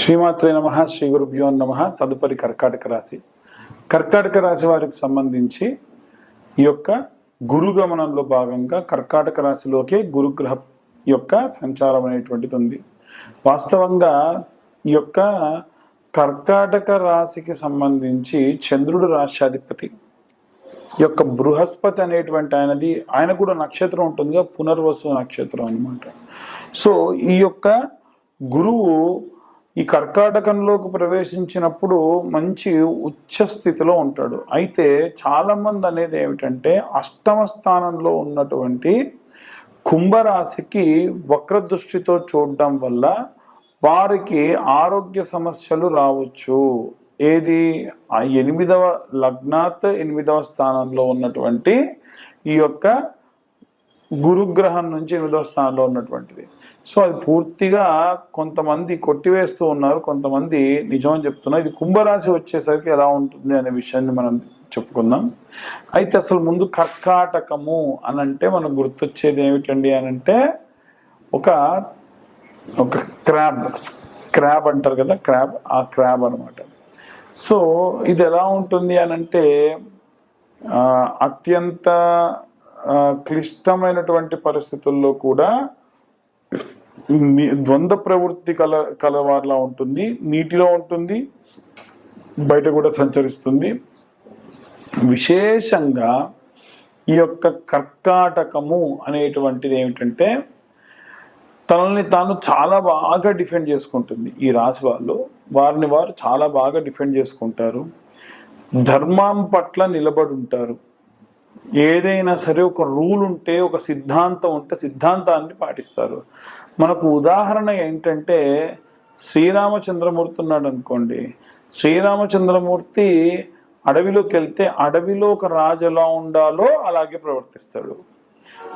శ్రీమాత్రే నమ శ్రీ గురుభ్యో నమ తదుపరి కర్కాటక రాశి. కర్కాటక రాశి వారికి సంబంధించి ఈ యొక్క గురు గమనంలో భాగంగా కర్కాటక రాశిలోకే గురుగ్రహ యొక్క సంచారం అనేటువంటిది ఉంది. వాస్తవంగా ఈ యొక్క కర్కాటక రాశికి సంబంధించి చంద్రుడు రాష్ట్రాధిపతి ఈ యొక్క బృహస్పతి అనేటువంటి ఆయనది ఆయన కూడా నక్షత్రం ఉంటుందిగా పునర్వసు నక్షత్రం అనమాట సో ఈ యొక్క గురువు ఈ కర్కాటకంలోకి ప్రవేశించినప్పుడు మంచి ఉచ్చ స్థితిలో ఉంటాడు. అయితే చాలామంది అనేది ఏమిటంటే అష్టమ స్థానంలో ఉన్నటువంటి కుంభరాశికి వక్ర దృష్టితో చూడడం వల్ల వారికి ఆరోగ్య సమస్యలు రావచ్చు. ఏది? ఆ ఎనిమిదవ లగ్నాత్ ఎనిమిదవ స్థానంలో ఉన్నటువంటి ఈ యొక్క గురుగ్రహం నుంచి ఎనిమిదవ స్థానంలో ఉన్నటువంటిది. సో అది పూర్తిగా కొంతమంది కొట్టివేస్తూ ఉన్నారు కొంతమంది నిజం చెప్తున్నారు ఇది కుంభరాశి వచ్చేసరికి ఎలా ఉంటుంది అనే విషయాన్ని మనం చెప్పుకుందాం. అయితే అసలు ముందు కర్కాటకము అని అంటే మనకు గుర్తొచ్చేది ఏమిటండి అని అంటే ఒక ఒక క్రాబ్ క్రాబ్ అంటారు కదా క్రాబ్ ఆ క్రాబ్ అనమాట సో ఇది ఎలా ఉంటుంది అని అంటే అత్యంత క్లిష్టమైనటువంటి పరిస్థితుల్లో కూడా ద్వంద్వ ప్రవృత్తి కల కలవారిలా ఉంటుంది నీటిలో ఉంటుంది బయట కూడా సంచరిస్తుంది. విశేషంగా ఈ యొక్క కర్కాటకము అనేటువంటిది ఏమిటంటే తనని తాను చాలా బాగా డిఫెండ్ చేసుకుంటుంది. ఈ రాశి వాళ్ళు వారిని వారు చాలా బాగా డిఫెండ్ చేసుకుంటారు. ధర్మం పట్ల నిలబడి ఉంటారు ఏదైనా సరే ఒక రూల్ ఉంటే ఒక సిద్ధాంతం ఉంటే సిద్ధాంతాన్ని పాటిస్తారు. మనకు ఉదాహరణ ఏంటంటే శ్రీరామచంద్రమూర్తి ఉన్నాడు అనుకోండి. శ్రీరామచంద్రమూర్తి అడవిలోకి వెళ్తే అడవిలో ఒక రాజు ఎలా ఉండాలో అలాగే ప్రవర్తిస్తాడు.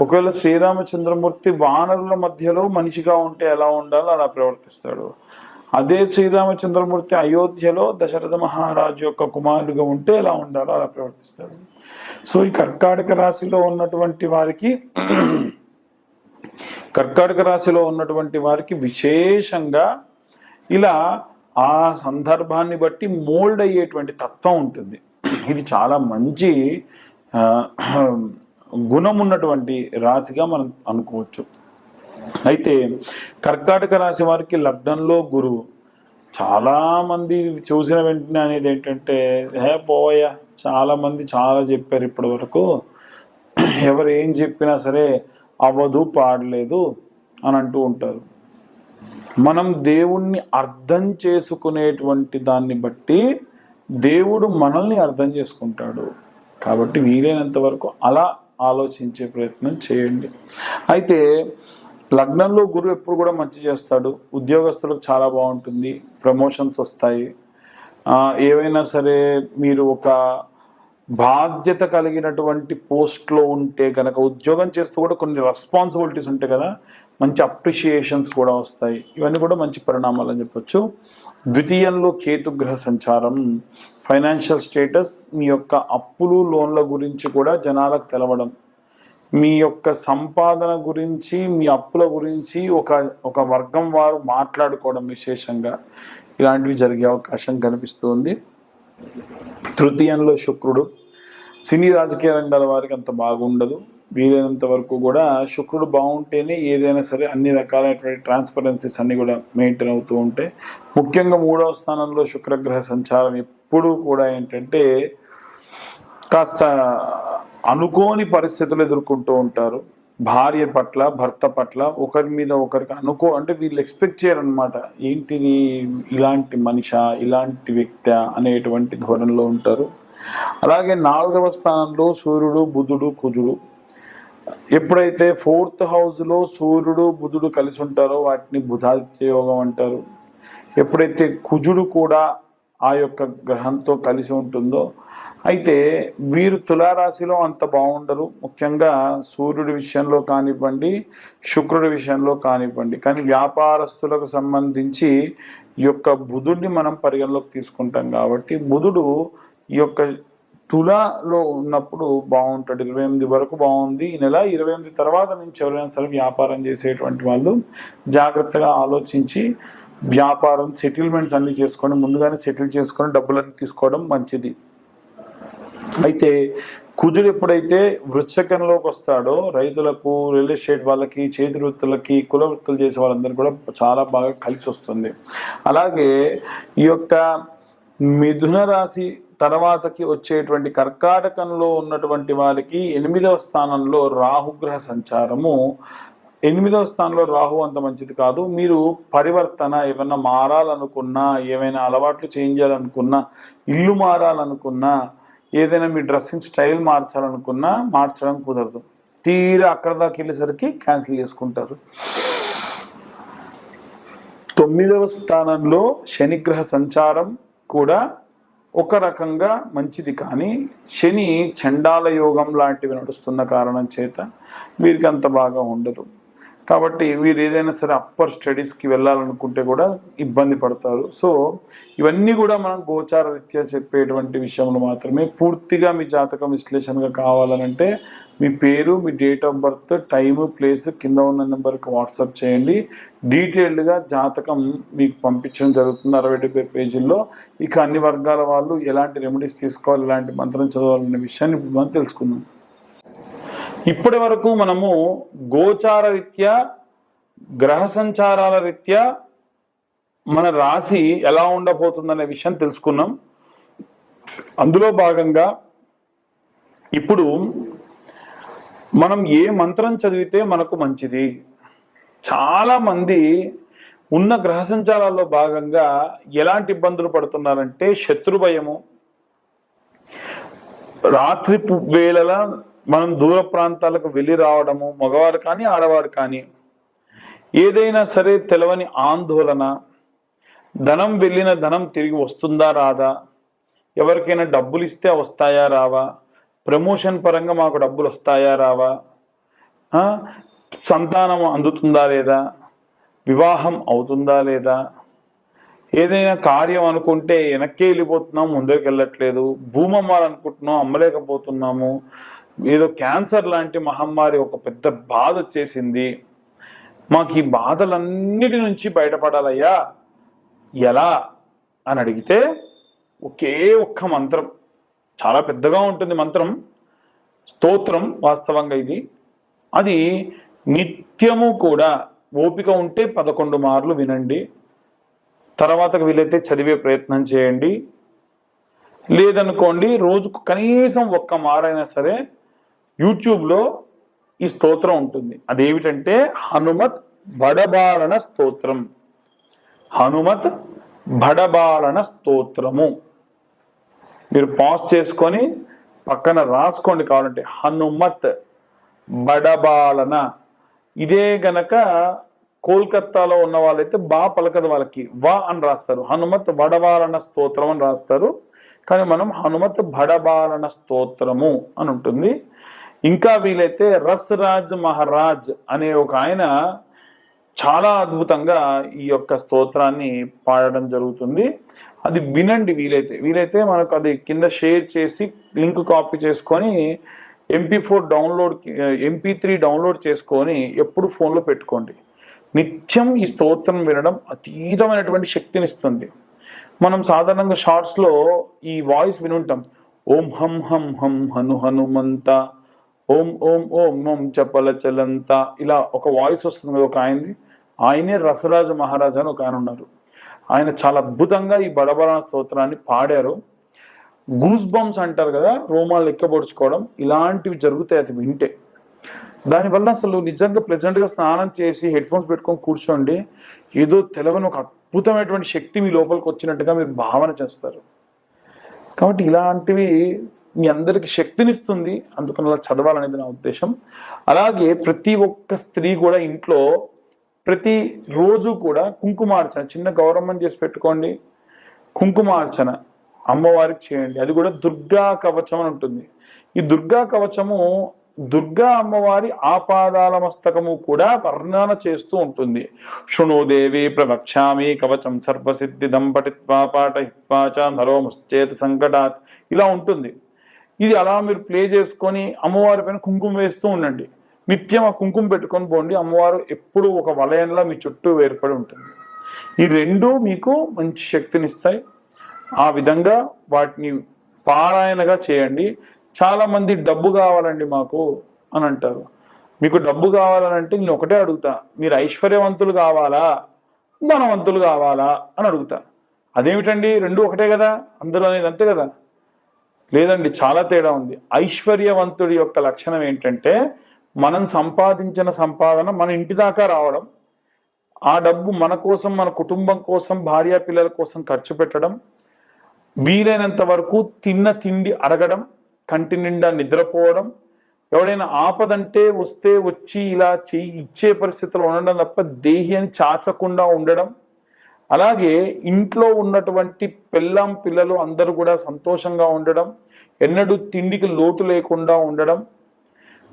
ఒకవేళ శ్రీరామచంద్రమూర్తి వానరుల మధ్యలో మనిషిగా ఉంటే ఎలా ఉండాలో అలా ప్రవర్తిస్తాడు. అదే శ్రీరామచంద్రమూర్తి అయోధ్యలో దశరథ మహారాజు యొక్క కుమారుడిగా ఉంటే ఎలా ఉండాలో అలా ప్రవర్తిస్తాడు. సో ఈ కర్కాటక రాశిలో ఉన్నటువంటి వారికి కర్కాటక రాశిలో ఉన్నటువంటి వారికి విశేషంగా ఇలా ఆ సందర్భాన్ని బట్టి మోల్డ్ అయ్యేటువంటి తత్వం ఉంటుంది. ఇది చాలా మంచి గుణం ఉన్నటువంటి రాశిగా మనం అనుకోవచ్చు. అయితే కర్కాటక రాశి వారికి లగ్నంలో గురువు చాలా మంది చూసిన వెంటనే అనేది ఏంటంటే హే పోవయ్యా చాలామంది చాలా చెప్పారు ఇప్పటి వరకు. ఎవరు ఏం చెప్పినా సరే అవ్వదు పాడలేదు అని అంటూ ఉంటారు. మనం దేవుణ్ణి అర్థం చేసుకునేటువంటి దాన్ని బట్టి దేవుడు మనల్ని అర్థం చేసుకుంటాడు. కాబట్టి వీలైనంత వరకు అలా ఆలోచించే ప్రయత్నం చేయండి. అయితే లగ్నంలో గురువు ఎప్పుడు కూడా మంచి చేస్తాడు. ఉద్యోగస్తులకు చాలా బాగుంటుంది. ప్రమోషన్స్ వస్తాయి. ఏవైనా సరే మీరు ఒక బాధ్యత కలిగినటువంటి పోస్ట్లో ఉంటే కనుక ఉద్యోగం చేస్తూ కూడా కొన్ని రెస్పాన్సిబిలిటీస్ ఉంటాయి కదా మంచి అప్రిషియేషన్స్ కూడా వస్తాయి. ఇవన్నీ కూడా మంచి పరిణామాలు అని చెప్పొచ్చు. ద్వితీయంలో కేతుగ్రహ సంచారం. ఫైనాన్షియల్ స్టేటస్ మీ యొక్క అప్పులు లోన్ల గురించి కూడా జనాలకు తెలవడం. మీ యొక్క సంపాదన గురించి మీ అప్పుల గురించి ఒక ఒక వర్గం వారు మాట్లాడుకోవడం విశేషంగా ఇలాంటివి జరిగే అవకాశం కనిపిస్తుంది తృతీయంలో శుక్రుడు. సినీ రాజకీయ రంగాల వారికి అంత బాగుండదు. వీలైనంత వరకు కూడా శుక్రుడు బాగుంటేనే ఏదైనా సరే అన్ని రకాలైనటువంటి ట్రాన్స్పరెన్సీస్ అన్ని కూడా మెయింటైన్ అవుతూ ఉంటాయి ముఖ్యంగా మూడవ స్థానంలో శుక్రగ్రహ సంచారం ఎప్పుడూ కూడా ఏంటంటే కాస్త అనుకోని పరిస్థితులు ఎదుర్కొంటూ ఉంటారు. భార్య పట్ల భర్త పట్ల ఒకరి మీద ఒకరికి అనుకో అంటే వీళ్ళు ఎక్స్పెక్ట్ చేయరనమాట ఏంటిది ఇలాంటి మనిష ఇలాంటి వ్యక్తి అనేటువంటి ధోరణిలో ఉంటారు. అలాగే నాలుగవ స్థానంలో సూర్యుడు బుధుడు కుజుడు. ఎప్పుడైతే ఫోర్త్ హౌస్లో సూర్యుడు బుధుడు కలిసి ఉంటారో వాటిని బుధాదిత్య యోగం అంటారు. ఎప్పుడైతే కుజుడు కూడా ఆ యొక్క గ్రహంతో కలిసి ఉంటుందో అయితే వీరు తులారాశిలో అంత బాగుండరు. ముఖ్యంగా సూర్యుడి విషయంలో కానివ్వండి శుక్రుడి విషయంలో కానివ్వండి. కానీ వ్యాపారస్తులకు సంబంధించి ఈ యొక్క బుధుడిని మనం పరిగణలోకి తీసుకుంటాం కాబట్టి బుధుడు ఈ యొక్క తులాలో ఉన్నప్పుడు బాగుంటాడు. ఇరవై ఎనిమిది వరకు బాగుంది. ఈ నెల ఇరవై ఎనిమిది తర్వాత నుంచి ఎవరైనా సరే వ్యాపారం చేసేటువంటి వాళ్ళు జాగ్రత్తగా ఆలోచించి వ్యాపారం సెటిల్మెంట్స్ అన్నీ చేసుకొని ముందుగానే సెటిల్ చేసుకొని డబ్బులన్నీ తీసుకోవడం మంచిది. అయితే కుజుడు ఎప్పుడైతే వృచ్చకంలోకి వస్తాడో రైతులకు రియల్ ఎస్టేట్ వాళ్ళకి చేతి వృత్తులకి కుల వృత్తులు చేసే వాళ్ళందరూ కూడా చాలా బాగా కలిసి వస్తుంది. అలాగే ఈ యొక్క మిథున రాశి తర్వాతకి వచ్చేటువంటి కర్కాటకంలో ఉన్నటువంటి వారికి ఎనిమిదవ స్థానంలో రాహుగ్రహ సంచారము. ఎనిమిదవ స్థానంలో రాహు అంత మంచిది కాదు. మీరు పరివర్తన ఏమైనా మారాలనుకున్నా ఏమైనా అలవాట్లు చేంజ్ చేయాలనుకున్నా ఇల్లు మారాలనుకున్నా ఏదైనా మీ డ్రెస్సింగ్ స్టైల్ మార్చాలనుకున్నా మార్చడం కుదరదు. తీరా అక్కడ దాకా వెళ్ళేసరికి క్యాన్సిల్ చేసుకుంటారు. తొమ్మిదవ స్థానంలో శనిగ్రహ సంచారం కూడా ఒక రకంగా మంచిది. కానీ శని చండాల యోగం లాంటివి నడుస్తున్న కారణం చేత వీరికి అంత బాగా ఉండదు. కాబట్టి వీరు ఏదైనా సరే అప్పర్ స్టడీస్కి వెళ్ళాలనుకుంటే కూడా ఇబ్బంది పడతారు. సో ఇవన్నీ కూడా మనం గోచార రీత్యా చెప్పేటువంటి విషయంలో మాత్రమే పూర్తిగా మీ జాతకం విశ్లేషణగా కావాలనంటే మీ పేరు మీ date of birth time place కింద ఉన్న నెంబర్కి వాట్సాప్ చేయండి. డీటెయిల్డ్గా జాతకం మీకు పంపించడం జరుగుతుంది అరవై డెబ్బై పేజీల్లో. ఇక అన్ని వర్గాల వాళ్ళు ఎలాంటి రెమెడీస్ తీసుకోవాలి ఎలాంటి మంత్రం చదవాలనే విషయాన్ని ఇప్పుడు మనం తెలుసుకుందాం. ఇప్పటి వరకు మనము గోచార రీత్యా గ్రహ సంచారాల రీత్యా మన రాశి ఎలా ఉండబోతుందనే విషయం తెలుసుకున్నాం. అందులో భాగంగా ఇప్పుడు మనం ఏ మంత్రం చదివితే మనకు మంచిది? చాలా మంది ఉన్న గ్రహ సంచారాల్లో భాగంగా ఎలాంటి ఇబ్బందులు పడుతున్నారంటే శత్రు భయము. రాత్రి వేళల మనం దూర ప్రాంతాలకు వెళ్ళి రావడము మగవారు కానీ ఆడవారు కానీ ఏదైనా సరే తెలవని ఆందోళన ధనం వెళ్ళిన ధనం తిరిగి వస్తుందా రాదా? ఎవరికైనా డబ్బులు ఇస్తే వస్తాయా రావా? ప్రమోషన్ పరంగా మాకు డబ్బులు వస్తాయా రావా? సంతానం అందుతుందా లేదా? వివాహం అవుతుందా లేదా? ఏదైనా కార్యం అనుకుంటే వెనక్కి వెళ్ళిపోతున్నాం ముందుకు వెళ్ళట్లేదు. భూమి అమ్మాలనుకుంటున్నాం అమ్మలేకపోతున్నాము. ఏదో క్యాన్సర్ లాంటి మహమ్మారి ఒక పెద్ద బాధ వచ్చేసింది. మాకు ఈ బాధలన్నిటి నుంచి బయటపడాలయ్యా. ఎలా? అని అడిగితే ఒకే ఒక్క మంత్రం. చాలా పెద్దగా ఉంటుంది మంత్రం. స్తోత్రం వాస్తవంగా ఇది. అది నిత్యము కూడా ఓపిక ఉంటే పదకొండు మార్లు వినండి. తర్వాతకు వీలైతే చదివే ప్రయత్నం చేయండి. లేదనుకోండి రోజుకు కనీసం ఒక్క మారైనా సరే యూట్యూబ్లో ఈ స్తోత్రం ఉంటుంది. అదేమిటంటే హనుమత్ బడబాలన స్తోత్రం. హనుమత్ బడబాలన స్తోత్రము. మీరు పాజ్ చేసుకొని పక్కన రాసుకోండి కావాలంటే. హనుమత్ బడబాలన. ఇదే గనక కోల్కత్తాలో ఉన్న వాళ్ళైతే బా పలకదు వాళ్ళకి. వా అని రాస్తారు. హనుమత్ వడబాలన స్తోత్రం అని రాస్తారు. కానీ మనం హనుమత్ బడబాలన స్తోత్రము అని ఉంటుంది. ఇంకా వీలైతే రస్ రాజ్ మహారాజ్ అనే ఒక ఆయన చాలా అద్భుతంగా ఈ యొక్క స్తోత్రాన్ని పాడడం జరుగుతుంది. అది వినండి వీలైతే. వీలైతే మనకు అది కింద షేర్ చేసి లింక్ కాపీ చేసుకొని M P four download M P three download చేసుకొని ఎప్పుడు ఫోన్లో పెట్టుకోండి. నిత్యం ఈ స్తోత్రం వినడం అతీతమైనటువంటి శక్తిని ఇస్తుంది. మనం సాధారణంగా షార్ట్స్లో ఈ వాయిస్ వినుంటాం. ఓం హం హం హం హను హనుమంత ఓం ఓం ఓం ఓం చెప్పల చెల్లంత ఇలా ఒక వాయిస్ వస్తుంది కదా ఒక ఆయనది. ఆయనే రసరాజ మహారాజా అని ఒక ఆయన ఉన్నారు. ఆయన చాలా అద్భుతంగా ఈ బడబరా స్తోత్రాన్ని పాడారు. గూస్ బంప్స్ అంటారు కదా రోమాలు ఎక్కబొడుచుకోవడం ఇలాంటివి జరుగుతాయి అది వింటే. దానివల్ల అసలు నిజంగా ప్లెజెంట్గా స్నానం చేసి హెడ్ ఫోన్స్ పెట్టుకొని కూర్చోండి ఏదో తెలవని ఒక అద్భుతమైనటువంటి శక్తి మీ లోపలికి వచ్చినట్టుగా మీరు భావన చేస్తారు. కాబట్టి ఇలాంటివి మీ అందరికి శక్తినిస్తుంది. అందుకని అలా చదవాలనేది నా ఉద్దేశం. అలాగే ప్రతి ఒక్క స్త్రీ కూడా ఇంట్లో ప్రతి రోజు కూడా కుంకుమార్చన చిన్న గౌరవం చేసి పెట్టుకోండి. కుంకుమార్చన అమ్మవారికి చేయండి. అది కూడా దుర్గా కవచం అని ఉంటుంది. ఈ దుర్గా కవచము దుర్గా అమ్మవారి ఆపాదాల మస్తకము కూడా వర్ణన చేస్తూ ఉంటుంది. శృణోదేవి ప్రవక్ష్యామి కవచం సర్వసిద్ధి దంపటిత్వా పాఠయిత్వా నరో ముశ్చేత సంకటాత్ ఇలా ఉంటుంది. ఇది అలా మీరు ప్లే చేసుకొని అమ్మవారి పైన కుంకుమ వేస్తూ ఉండండి. నిత్యం ఆ కుంకుమ పెట్టుకొని పోండి. అమ్మవారు ఎప్పుడు ఒక వలయంలో మీ చుట్టూ ఏర్పడి ఉంటుంది. ఈ రెండు మీకు మంచి శక్తినిస్తాయి. ఆ విధంగా వాటిని పారాయణగా చేయండి. చాలా మంది డబ్బు కావాలండి మాకు అని అంటారు. మీకు డబ్బు కావాలని అంటే నేను ఒకటే అడుగుతా. మీరు ఐశ్వర్యవంతులు కావాలా? ధనవంతులు కావాలా? అని అడుగుతా. అదేమిటండి? రెండు ఒకటే కదా? అందరూ అనేది అంతే కదా? లేదండి చాలా తేడా ఉంది. ఐశ్వర్యవంతుడి యొక్క లక్షణం ఏంటంటే మనం సంపాదించిన సంపాదన మన ఇంటి దాకా రావడం ఆ డబ్బు మన కోసం మన కుటుంబం కోసం భార్య పిల్లల కోసం ఖర్చు పెట్టడం వీలైనంత వరకు తిన్న తిండి అరగడం కంటి నిండా నిద్రపోవడం ఎవడైనా ఆపదంటే వస్తే వచ్చి ఇలా చేయి ఇచ్చే పరిస్థితిలో ఉండడం తప్ప దేహి అని చాచకుండా ఉండడం అలాగే ఇంట్లో ఉన్నటువంటి పెళ్ళాం పిల్లలు అందరూ కూడా సంతోషంగా ఉండడం ఎన్నడూ తిండికి లోటు లేకుండా ఉండడం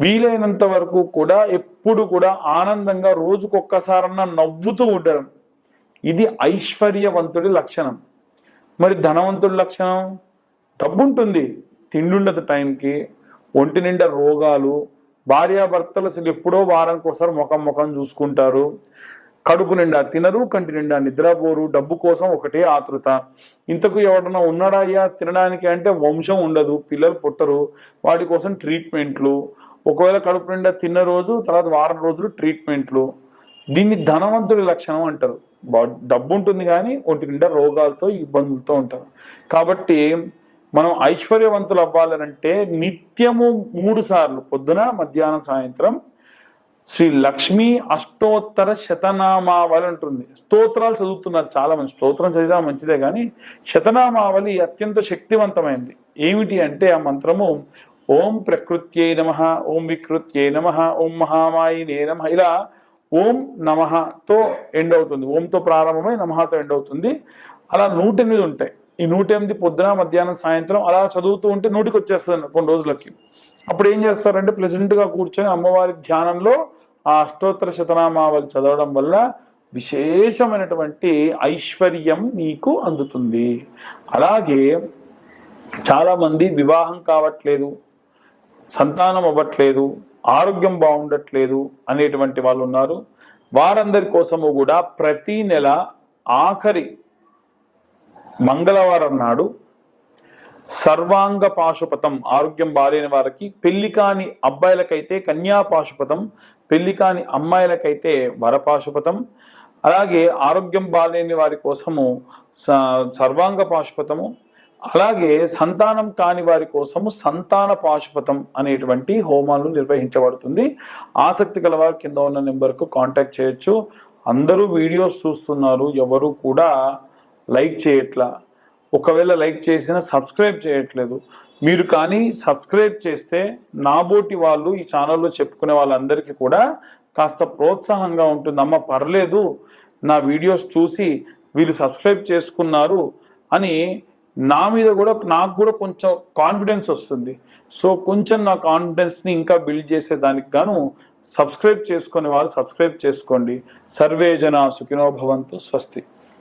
వీలైనంత వరకు కూడా ఎప్పుడు కూడా ఆనందంగా రోజుకొక్కసారన్నా నవ్వుతూ ఉండడం. ఇది ఐశ్వర్యవంతుడి లక్షణం. మరి ధనవంతుడి లక్షణం? డబ్బు ఉంటుంది తిండి ఉండదు టైంకి. ఒంటి నిండా రోగాలు. భార్యాభర్తలు అసలు ఎప్పుడో వారానికి ఒకసారి ముఖం ముఖం చూసుకుంటారు. కడుపు నిండా తినరు కంటి నిండా నిద్రపోరు డబ్బు కోసం ఒకటే ఆతృత. ఇంతకు ఎవడన్నా ఉన్నాడా అయ్యా? తినడానికి అంటే వంశం ఉండదు పిల్లలు పుట్టరు వాటి కోసం ట్రీట్మెంట్లు. ఒకవేళ కడుపు నిండా తిన్న రోజు తర్వాత వారం రోజులు ట్రీట్మెంట్లు. దీన్ని ధనవంతుడి లక్షణం అంటారు. డబ్బు ఉంటుంది కానీ ఒంటి నిండా రోగాలతో ఇబ్బందులతో ఉంటారు. కాబట్టి మనం ఐశ్వర్యవంతులు అవ్వాలనంటే నిత్యము మూడు సార్లు పొద్దున మధ్యాహ్నం సాయంత్రం శ్రీ లక్ష్మీ అష్టోత్తర శతనామావళి ఉంటుంది స్తోత్రాలు చదువుతున్నారు చాలా మంది స్తోత్రం చదివినా మంచిదే కానీ శతనామావళి అత్యంత శక్తివంతమైంది. ఏమిటి అంటే ఆ మంత్రము ఓం ప్రకృత్యై నమ ఓం వికృత్యై నమ ఓం మహామాయినే నమ. ఇలా ఓం నమతో ఎండ్ అవుతుంది. ఓంతో ప్రారంభమై నమతో ఎండ్ అవుతుంది. అలా నూట ఎనిమిది ఉంటాయి. ఈ నూట ఎనిమిది పొద్దున మధ్యాహ్నం సాయంత్రం అలా చదువుతూ ఉంటే నూటికి వచ్చేస్తుంది కొన్ని రోజులకి. అప్పుడు ఏం చేస్తారంటే ప్లెజెంట్గా కూర్చొని అమ్మవారి ధ్యానంలో ఆ అష్టోత్తర శతనామావళి చదవడం వల్ల విశేషమైనటువంటి ఐశ్వర్యం మీకు అందుతుంది. అలాగే చాలా మంది వివాహం కావట్లేదు సంతానం అవ్వట్లేదు ఆరోగ్యం బాగుండట్లేదు అనేటువంటి వాళ్ళు ఉన్నారు. వారందరి కోసము కూడా ప్రతి నెల ఆఖరి మంగళవారం నాడు సర్వాంగ పాశుపతం ఆరోగ్యం బాలేని వారికి పెళ్ళి కాని అబ్బాయిలకైతే కన్యా పాశుపతం పెళ్ళి కాని అమ్మాయిలకైతే వరపాశుపతం అలాగే ఆరోగ్యం బాలేని వారి కోసము స- సర్వాంగ పాశుపతము. అలాగే సంతానం కాని వారి కోసము సంతాన పాశుపతం అనేటువంటి హోమాలు నిర్వహించబడుతుంది. ఆసక్తి గల వారు కింద ఉన్న నెంబర్కు కాంటాక్ట్ చేయొచ్చు. అందరూ వీడియోస్ చూస్తున్నారు ఎవరు కూడా లైక్ చేయట్లా. ఒకవేళ లైక్ చేసినా సబ్స్క్రైబ్ చేయట్లేదు. మీరు కానీ సబ్స్క్రైబ్ చేస్తే నాబోటి వాళ్ళు ఈ ఛానల్లో చెప్పుకునే వాళ్ళందరికీ కూడా కాస్త ప్రోత్సాహంగా ఉంటుంది. అమ్మ పర్లేదు నా వీడియోస్ చూసి వీళ్ళు సబ్స్క్రైబ్ చేసుకున్నారు అని నా మీద కూడా నాకు కూడా కొంచెం కాన్ఫిడెన్స్ వస్తుంది. సో కొంచెం నా కాన్ఫిడెన్స్ని ఇంకా బిల్డ్ చేసేదానికి గాను సబ్స్క్రైబ్ చేసుకునే వాళ్ళు సబ్స్క్రైబ్ చేసుకోండి. సర్వే జన సుఖినోభవంతో స్వస్తి.